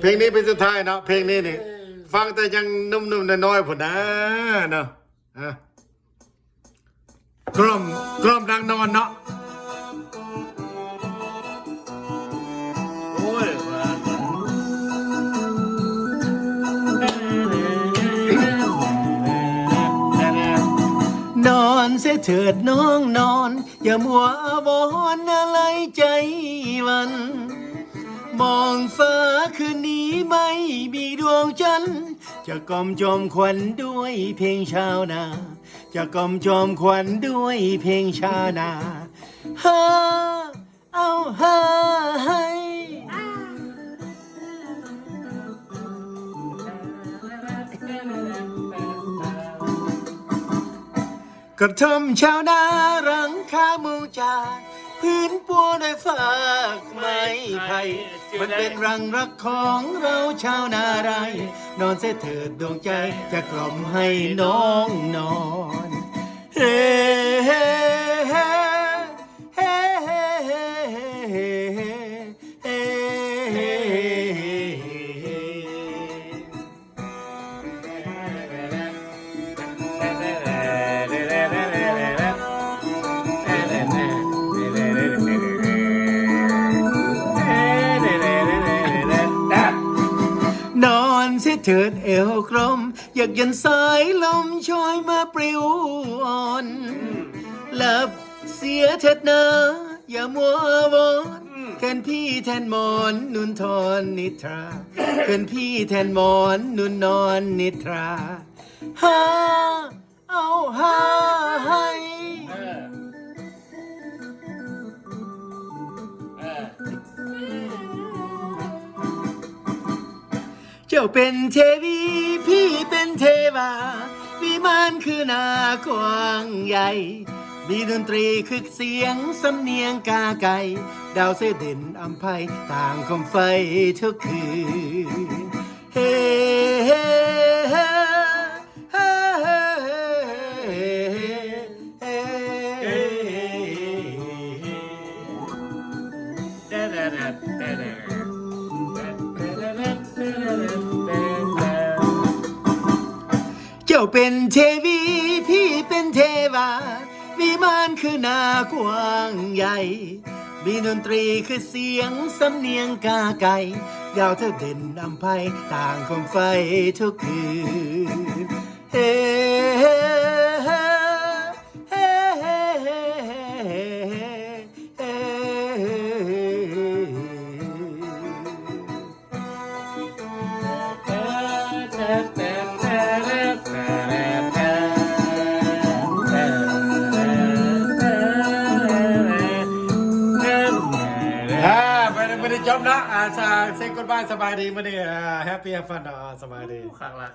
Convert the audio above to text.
เพลงนี้เป็นสุดท้ายเนาะเพลงนี้นี่ฟังแต่ยังนุ่มๆน้อยๆพุ่นนะเนาะอะกล่อมกล่อมดังนอนเนาะโอ้ยมานอนเสียเถิดน้องนอน อย่ามัววอนอะไรใจหวัน มองฟ้าคืนนี้ไม่มีดวงจันทร์จะกล่อมจอมขวัญด้วยเพลงชาวนา จะกล่อมจอมขวัญด้วยเพลงชาวนาฮ่าเอาฮ่าให้กระทำชาวนารังคามูจา พื้นปัวด้วยฝากไม้ไผ่มันเป็นรังรักของเราชาวนาไร นอนเสียเถิดดวงใจจะกล่อมให้น้องนอน เฮ้เฮ้เฮ้ เถิดเอวกลม อยากยันสายลมช่อยมาปลิวอ่อนหลับเสียเถิดนะอย่ามัววอนเกินพี่แทนหมอนนุนทอนนิทราเกินพี่แทนหมอนนุนนอนนิทราฮ่าเอาฮ่า จ้าเป็นเทวี พี่เป็นเทวา วิมานคือนากว้างใหญ่ มีดนตรีคึกเสียงสำเนียงกาไก่ ดาวเสยเด่นอัมภัยต่างคมไฟทุกคืน เจ้าเป็นเทวีพี่เป็นเทวาวิมานคือหนากว้างใหญ่ มีดนตรีคือเสียงสำเนียงกาไก่ดาวเธอเด่นนำไพต่างคงไฟทุกคืนเฮ้เฮ้เฮ้ ไม่ได้ไม่ได้จบนะอ่าเซ็กกดบ้านสบายดีมาดิอ่าแฮปปี้ฟันอ่าสบายดี ข้างล่าง